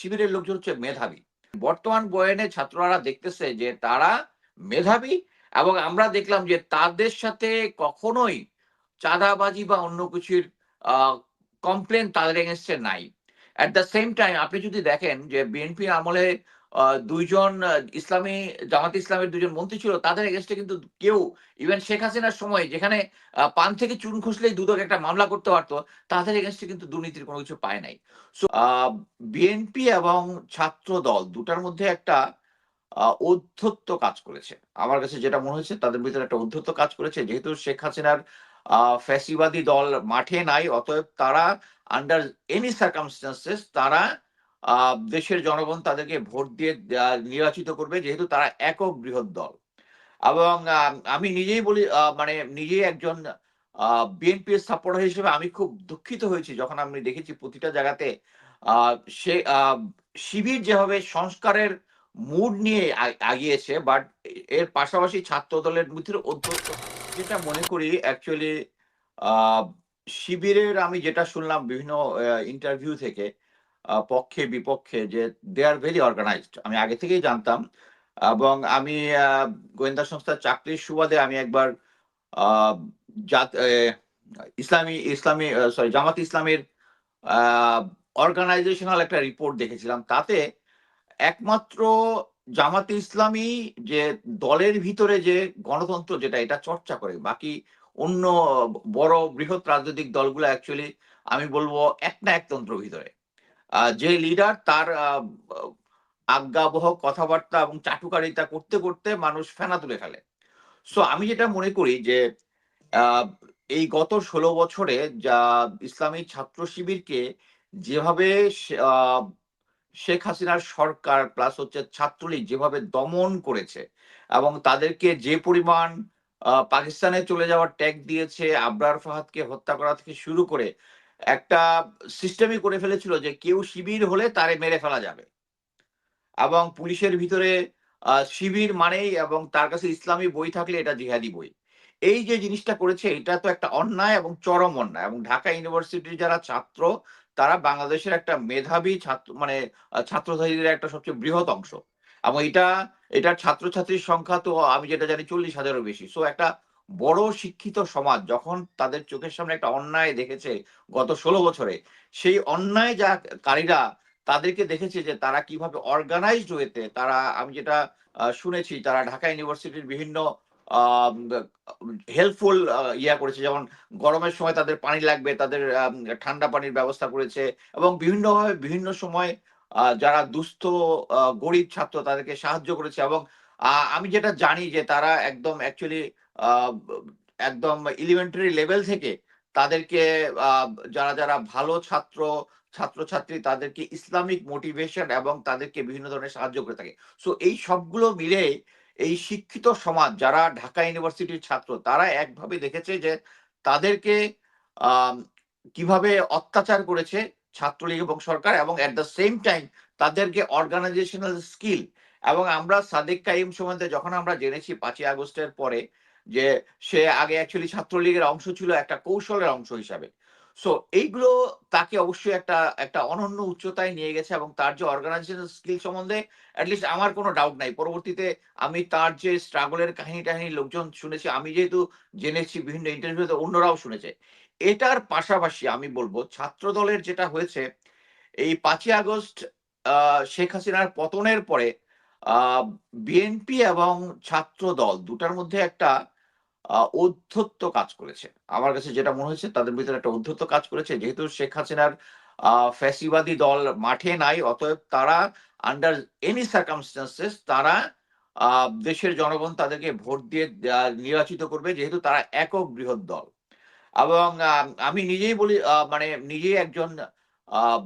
শিবিরের লোকজন হচ্ছে মেধাবী। বর্তমান বয়ানে ছাত্ররা দেখতেছে যে তারা মেধাবী এবং আমরা দেখলাম যে তাদের সাথে কখনোই চাঁদাবাজি বা অন্য কিছুর কমপ্লেন তাদের এগেনস্টে নাই। অ্যাট দ্য সেম টাইম আপনি যদি দেখেন যে বিএনপি আমলে দুইজন ইসলামী, জামাত ইসলামের দুজন মন্ত্রী ছিল, তাদের এগেনস্টে কিন্তু কেউ ইভেন শেখ হাসিনার সময় যেখানে পান থেকে চুন খসলেই দুদক একটা মামলা করতে পারতো, তাদের এগেনস্টে কিন্তু দুর্নীতির কোনো কিছু পায় নাই। সো বিএনপি এবং ছাত্র দল দুটার মধ্যে একটা ঔদ্ধত্য কাজ করেছে। আমার কাছে যেটা মনে হয়েছে, তাদের ভিতরে একটা ঔদ্ধত্য কাজ করেছে, যেহেতু শেখ হাসিনার ফ্যাসিবাদী দল মাঠে নাই, অতএব তারা আন্ডার এনি সার্কামস্টান্সেস তারা দেশের জনগণ তাদেরকে ভোট দিয়ে নির্বাচিত করবে যেহেতু তারা একক বৃহৎ দল। এবং আমি নিজেই বলি মানে নিজেই একজন বিএনপি সাপোর্টার হিসেবে আমি খুব দুঃখিত হয়েছি যখন আমি দেখেছি প্রতিটা জায়গাতে সে শিবির যেভাবে সংস্কারের মুড নিয়ে আগিয়েছে বাট এর পাশাপাশি ছাত্র দলের মধ্যে অধ্যক্ষ যেটা মনে করি অ্যাকচুয়ালি শিবিরের আমি যেটা শুনলাম বিভিন্ন ইন্টারভিউ থেকে পক্ষে, বিপক্ষে যে দে আর ভেরি অর্গানাইজড আমি আগে থেকেই জানতাম। এবং আমি গোয়েন্দা সংস্থার চাকরির সুবাদে আমি একবার ইসলামী ইসলামী সরি জামাত ইসলামের অর্গানাইজেশনাল একটা রিপোর্ট দেখেছিলাম। তাতে একমাত্র জামাতে ইসলামী যে দলের ভিতরে যে গণতন্ত্র যেটা, এটা চর্চা করে। বাকি অন্য বড় বৃহৎ রাজনৈতিক দলগুলো অ্যাকচুয়ালি আমি বলব এক না একতন্ত্র ভিতরে। যে লিডার তার আজ্ঞাবহ কথাবার্তা এবং চাটুকারিতা করতে করতে মানুষ ফেনা তুলে ফেলে। সো আমি যেটা মনে করি যে এই গত ষোলো বছরে যা ইসলামী ছাত্র শিবিরকে যেভাবে শেখ হাসিনার সরকার প্লাস হচ্ছে ছাত্রলীগ যেভাবে দমন করেছে এবং তাদেরকে যে পরিমাণ পাকিস্তানে চলে যাওয়ার ট্যাগ দিয়েছে, আবরার ফাহাদকে হত্যা করা থেকে শুরু করে একটা সিস্টেমই করে ফেলেছিল যে কেউ শিবির হলে তারে মেরে ফেলা যাবে। এবং পুলিশের ভিতরে শিবির মানেই এবং তার কাছে ইসলামী বই থাকলে এটা জিহাদি বই। এই যে জিনিসটা করেছে, এটা তো একটা অন্যায় এবং চরম অন্যায় এবং ঢাকা ইউনিভার্সিটির যারা ছাত্র, তারা বাংলাদেশের একটা মেধাবী ছাত্র মানে ছাত্রছাত্রীদের একটা সবচেয়ে বৃহৎ অংশ। এবং এটা এটার ছাত্রছাত্রীর সংখ্যা তো আমি যেটা জানি চল্লিশ হাজারও বেশি। সো একটা বড় শিক্ষিত সমাজ যখন তাদের চোখের সামনে একটা অন্যায় দেখেছে গত ষোলো বছরে, সেই অন্যায় যা কারীরা তাদেরকে দেখেছে যে তারা কীভাবে অর্গানাইজড ওয়েতে তারা, আমি যেটা শুনেছি তারা ঢাকা ইউনিভার্সিটির বিভিন্ন হেল্পফুল ইয়া করেছে। যেমন গরমের সময় তাদের পানি লাগবে, তাদের ঠান্ডা পানির ব্যবস্থা করেছে এবং বিভিন্নভাবে বিভিন্ন সময় যারা দুস্থ গরিব ছাত্র তাদেরকে সাহায্য করেছে এবং আমি যেটা জানি যে তারা একদম অ্যাকচুয়ালি একদম এলিমেন্টারি লেভেল থেকে তাদেরকে যারা যারা ভালো ছাত্র, ছাত্রছাত্রী তাদেরকে ইসলামিক মোটিভেশন এবং তাদেরকে বিভিন্ন ধরনের সাহায্য করে থাকে। সো এই সবগুলো মিলে এই শিক্ষিত সমাজ, যারা ঢাকা ইউনিভার্সিটির ছাত্র, তারা একভাবে দেখেছে যে তাদেরকে কীভাবে অত্যাচার করেছে ছাত্রলীগ এবং সরকার এবং এট দ্য সেম টাইম তাদেরকে অর্গানাইজেশনাল স্কিল এবং আমরা সাদেক কাইম সম্বন্ধে যখন আমরা জেনেছি পাঁচই আগস্টের পরে যে সে আগে অ্যাকচুয়ালি ছাত্রলীগের অংশ ছিল, একটা কৌশলের অংশ হিসাবে। সো এইগুলো তাকে অবশ্যই একটা একটা অনন্য উচ্চতায় নিয়ে গেছে এবং তার যে অর্গানাইজেশন স্কিল সম্বন্ধে অ্যাটলিস্ট আমার কোনো ডাউট নাই। পরবর্তীতে আমি তার যে স্ট্রাগলের কাহিনী টাহিনী লোকজন শুনেছি, আমি যেহেতু জেনেছি বিভিন্ন ইন্টারভিউতে অন্যরাও শুনেছে, এটার পাশাপাশি আমি বলব ছাত্র দলের যেটা হয়েছে, এই পাঁচই আগস্ট শেখ হাসিনার পতনের পরে বিএনপি এবং ছাত্র দল দুটার মধ্যে একটা ঔদ্ধত্য কাজ করেছে। আমার কাছে যেটা মনে হয়েছে, তাদের ভিতরে একটা ঔদ্ধত্য কাজ করেছে। যেহেতু শেখ হাসিনার ফ্যাসিবাদী দল মাঠে নাই, অতএব তারা আন্ডার এনি সার্কামস্টান্সেস তারা দেশের জনগণ তাদেরকে ভোট দিয়ে নির্বাচিত করবে, যেহেতু তারা একক বৃহৎ দল। এবং আমি নিজেই বলি মানে নিজেই একজন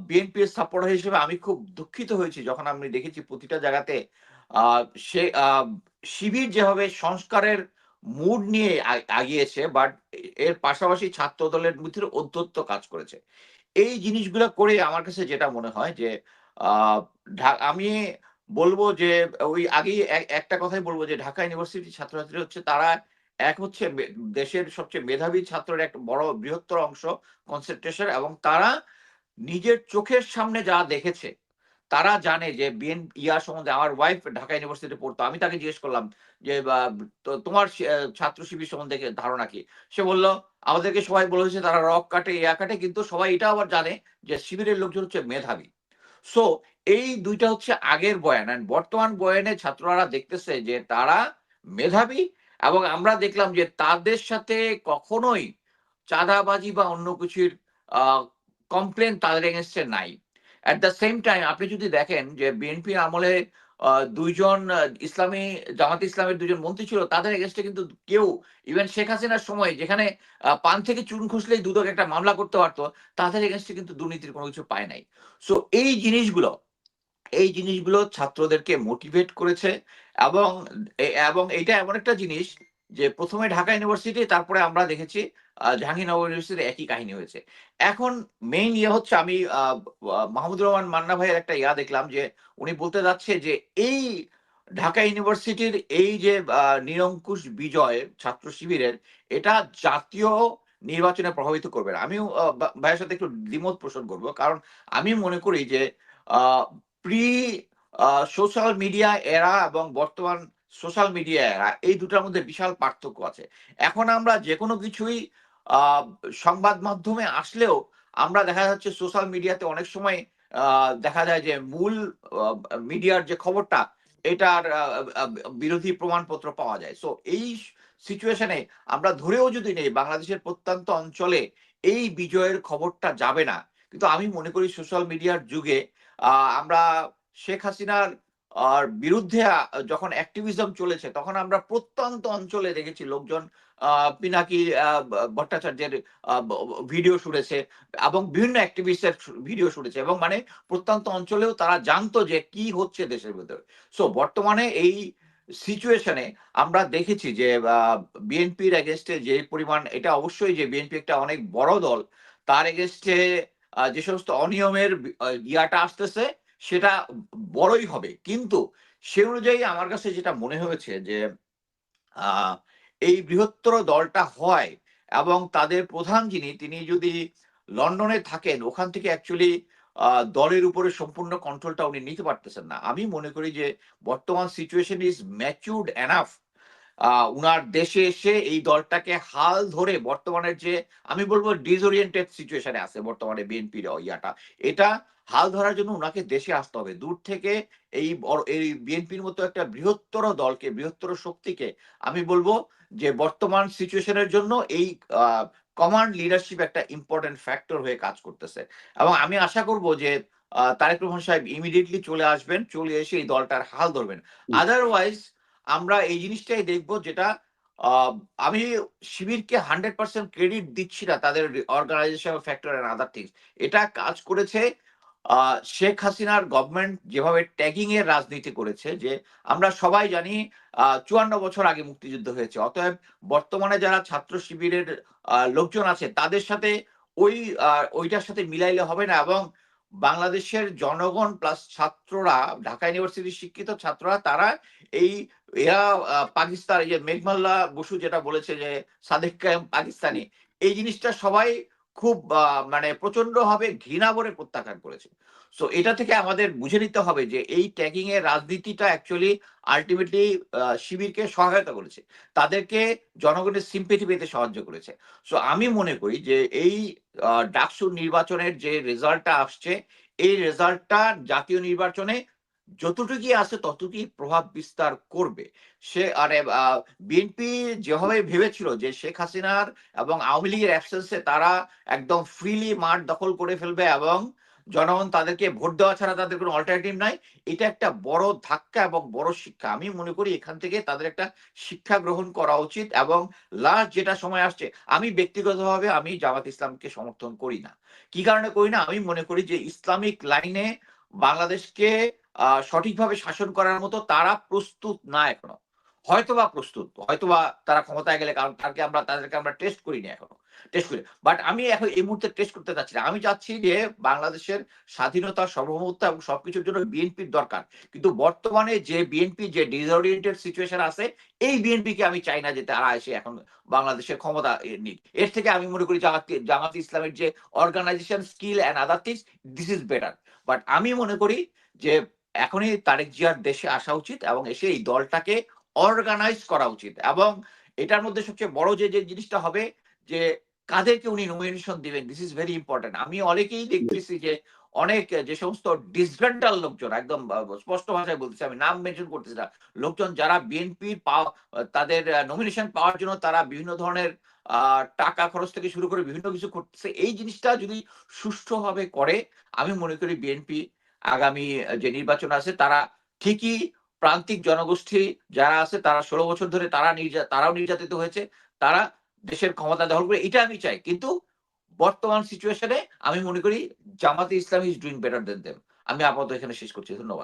বিএনপি সাপোর্টার হিসেবে আমি খুব দুঃখিত হয়েছি যখন আমি দেখেছি প্রতিটা জায়গাতে সে শিবির যেভাবে সংস্কারের মুড নিয়ে আগিয়েছে বাট এর পাশাপাশি ছাত্র দলের মধ্যে অধ্যত্ত কাজ করেছে। এই জিনিসগুলো করে আমার কাছে যেটা মনে হয় যে আমি বলব যে, ওই আগেই এক- একটা কথাই বলব যে, ঢাকা ইউনিভার্সিটির ছাত্রছাত্রী হচ্ছে তারা এক হচ্ছে দেশের সবচেয়ে মেধাবী ছাত্রের একটা বড় বৃহত্তর অংশ কনসেন্ট্রেশন এবং তারা নিজের চোখের সামনে যা দেখেছে তারা জানে যে বিএন ইয়া সম্বন্ধে আমার ওয়াইফ ঢাকা ইউনিভার্সিটি পড়তো। আমি তাকে জিজ্ঞেস করলাম যে তোমার ছাত্র শিবির সম্বন্ধে ধারণা কি? সে বলল, আমাদেরকে সবাই বলেছে তারা রক কাটে, ইয়া কাটে, কিন্তু সবাই এটা আবার জানে যে শিবিরের লোকজন হচ্ছে মেধাবী। সো এই দুইটা হচ্ছে আগের বয়ান। অ্যান্ড বর্তমান বয়ানে ছাত্ররা দেখতেছে যে তারা মেধাবী এবং আমরা দেখলাম যে তাদের সাথে কখনোই চাঁদাবাজি বা অন্য কিছুর কমপ্লেন তাদের এগেনস্টে নাই। অ্যাট দ্য সেম টাইম আপনি যদি দেখেন যে বিএনপি আমলে দুইজন ইসলামী, জামাত ইসলামের দুজন মন্ত্রী ছিল, তাদের এগেনস্টে কিন্তু কেউ ইভেন শেখ হাসিনার সময় যেখানে পান থেকে চুন খুঁজলেই দুদক একটা মামলা করতে পারতো, তাদের এগেনস্টে কিন্তু দুর্নীতির কোনো কিছু পায় নাই। সো এই জিনিসগুলো এই জিনিসগুলো ছাত্রদেরকে মোটিভেট করেছে এবং এবং এটা এমন একটা জিনিস যে প্রথমে ঢাকা ইউনিভার্সিটি তারপরে আমরা দেখেছি জাহাঙ্গীরনগর ইউনিভার্সিটি একই কাহিনী হয়েছে। এখন মেইন ইয়ে হচ্ছে আমি আহ, রহমান মান্না ভাইয়ের একটা ইয়া দেখলাম যে উনি বলতে যাচ্ছে যে এই ঢাকা ইউনিভার্সিটির এই যে নিরঙ্কুশ বিজয় ছাত্র শিবিরের এটা জাতীয় নির্বাচনে প্রভাবিত করবে না। আমিও ভাইয়ের সাথে একটু দ্বিমত পোষণ করব। কারণ আমি মনে করি যে প্রি সোশ্যাল মিডিয়া এরা এবং বর্তমান সোশ্যাল মিডিয়া এরা এই দুটার মধ্যে বিশাল পার্থক্য আছে। এখন আমরা যে কোনো কিছুই সংবাদ মাধ্যমে আসলেও আমরা দেখা যাচ্ছে সোশ্যাল মিডিয়াতে অনেক সময় দেখা যায় যে মূল মিডিয়ার যে খবরটা, এটার বিরোধী প্রমাণপত্র পাওয়া যায়। সো এই সিচুয়েশনে আমরা ধরেও যদি নেই, বাংলাদেশের প্রত্যন্ত অঞ্চলে এই বিজয়ের খবরটা যাবে না। কিন্তু আমি মনে করি সোশ্যাল মিডিয়ার যুগে আমরা শেখ হাসিনার আর বিরুদ্ধে যখন অ্যাক্টিভিজম চলেছে, তখন আমরা প্রত্যন্ত অঞ্চলে দেখেছি লোকজন পিনাকি ভট্টাচার্যের ভিডিও শুনেছে এবং বিভিন্ন অ্যাক্টিভিস্টের ভিডিও শুনেছে এবং মানে প্রত্যন্ত অঞ্চলেও তারা জানতো যে কি হচ্ছে দেশের ভিতরে। সো বর্তমানে এই সিচুয়েশনে আমরা দেখেছি যে বিএনপির এগেনস্টে যে পরিমাণ, এটা অবশ্যই যে বিএনপি একটা অনেক বড় দল, তার এগেনস্টে যে সমস্ত অনিয়মের ইয়াটা আসতেছে সেটা বড়ই হবে। কিন্তু সে অনুযায়ী আমার কাছে যেটা মনে হয়েছে যে এই বৃহত্তর দলটা হয় এবং তাদের প্রধান যিনি, তিনি যদি লন্ডনে থাকেন, ওখান থেকে অ্যাকচুয়ালি দলের উপরে সম্পূর্ণ কন্ট্রোলটা উনি নিতে পারতেছেন না। আমি মনে করি যে, বর্তমান সিচুয়েশন ইজ ম্যাচিউর্ড এনাফ উনার দেশে এসে এই দলটাকে হাল ধরে বর্তমানের যে আমি বলব ডিসওরিয়েন্টেড সিচুয়েশনে আছে বর্তমানে বিএনপির ইয়াটা। এটা হাল ধরার জন্য উনাকে দেশে আসতে হবে। দূর থেকে এই এই বিএনপির মতো একটা বৃহত্তর দলকে বৃহত্তর শক্তিকে আমি বলব যে বর্তমান সিচুয়েশনের জন্য এই কমান্ড লিডারশিপ একটা ইম্পর্টেন্ট ফ্যাক্টর হয়ে কাজ করতেছে। এবং আমি আশা করব যে তারেক রহমান সাহেব ইমিডিয়েটলি চলে আসবেন চলে এসে এই দলটার হাল ধরবেন। আদারওয়াইজ আমরা এই জিনিসটাই দেখব যেটা আমি শিবিরকে হান্ড্রেড পার্সেন্ট ক্রেডিট দিচ্ছি না তাদের organisation factor and other things এটা কাজ করেছে শেখ হাসিনার গভর্নমেন্ট যেভাবে ট্যাগিং এর রাজনীতি করেছে যে, আমরা সবাই জানি চুয়ান্ন বছর আগে মুক্তিযুদ্ধ হয়েছে। অতএব বর্তমানে যারা ছাত্র শিবিরের লোকজন আছে তাদের সাথে ওই ওইটার সাথে মিলাইলে হবে না এবং বাংলাদেশের জনগণ প্লাস ছাত্ররা, ঢাকা ইউনিভার্সিটির শিক্ষিত ছাত্ররা, তারা এই, এরা পাকিস্তান, এই যে মেঘমাল্লা বসু যেটা বলেছে যে সাদেক পাকিস্তানি, এই জিনিসটা সবাই খুব মানে প্রচণ্ড ভাবে ঘৃণা ভরে প্রত্যাখ্যান করেছে। সো এটা থেকে আমাদের বুঝে নিতে হবে যে এই ট্যাগিং এর রাজনীতিটা অ্যাকচুয়ালি আলটিমেটলি শিবিরকে সহায়তা করেছে। তাদেরকে জনগণের সিম্পেথি পেতে সাহায্য করেছে। সো আমি মনে করি যে এই আহ, ডাকসু নির্বাচনের যে রেজাল্টটা আসছে এই রেজাল্টটা জাতীয় নির্বাচনে যতটুকুই আছে ততটুকুই প্রভাব বিস্তার করবে। সে আরে বিএনপি যেভাবে ভেবেছিল যে শেখ হাসিনার এবং আওয়ামী লীগের অ্যাবসেন্সে তারা একদম ফ্রিলি মাঠ দখল করে ফেলবে এবং জনগণ তাদেরকে ভোট দেওয়া ছাড়া তাদের কোনো অল্টারনেটিভ নাই। এটা একটা বড় ধাক্কা এবং বড় শিক্ষা। আমি মনে করি এখান থেকে তাদের একটা শিক্ষা গ্রহণ করা উচিত এবং লাস্ট যেটা সময় আসছে, আমি ব্যক্তিগতভাবে আমি জামাত ইসলামকে সমর্থন করি না। কি কারণে করি না? আমি মনে করি যে ইসলামিক লাইনে বাংলাদেশকে সঠিকভাবে শাসন করার মতো তারা প্রস্তুত না এখনও। হয়তোবা প্রস্তুত, হয়তোবা তারা ক্ষমতায় গেলে কারণ তাকে আমরা, তাদেরকে আমরা টেস্ট করি করিনি এখনও টেস্ট করি বাট আমি এখন এই মুহূর্তে টেস্ট করতে চাচ্ছি না। আমি চাচ্ছি যে বাংলাদেশের স্বাধীনতা, সার্বভৌমত্ব এবং সবকিছুর জন্য বিএনপির দরকার। কিন্তু বর্তমানে যে বিএনপি, যে ডিসওরিয়েন্টেড সিচুয়েশন আছে, এই বিএনপি কে আমি চাই না যে তারা এসে এখন বাংলাদেশের ক্ষমতা নিক। এর থেকে আমি মনে করি জামাত জামাত ইসলামের যে organisation skill and other things this is better but আমি মনে করি যে এখনই তারেক জিয়ার দেশে আসা উচিত এবং এসে এই দলটাকে অর্গানাইজ করা উচিত। এবং এটার মধ্যে সবচেয়ে বড় যে যে জিনিসটা হবে যে, কাদেরকে উনি নমিনেশন দিবেন দিস ইজ ভেরি ইম্পর্টেন্ট আমি অনেকেই দেখতেছি যে, অনেক যে সমস্ত ডিসভেন্টাল লোকজন, একদম স্পষ্ট ভাষায় বলতেছি, আমি নাম মেনশন করতেছি না, লোকজন যারা বিএনপির তাদের নমিনেশন পাওয়ার জন্য তারা বিভিন্ন ধরনের টাকা খরচ থেকে শুরু করে বিভিন্ন কিছু করতেছে। এই জিনিসটা যদি সুষ্ঠুভাবে করে, আমি মনে করি বিএনপি আগামী যে নির্বাচন আছে, তারা ঠিকই প্রান্তিক জনগোষ্ঠী যারা আছে, তারা ষোলো বছর ধরে তারা তারাও নির্যাতিত হয়েছে, তারা দেশের ক্ষমতা দখল করে, এটা আমি চাই। কিন্তু বর্তমান সিচুয়েশনে আমি মনে করি Jamaat-e Islam is doing better than them আমি আপাতত এখানে শেষ করছি। ধন্যবাদ।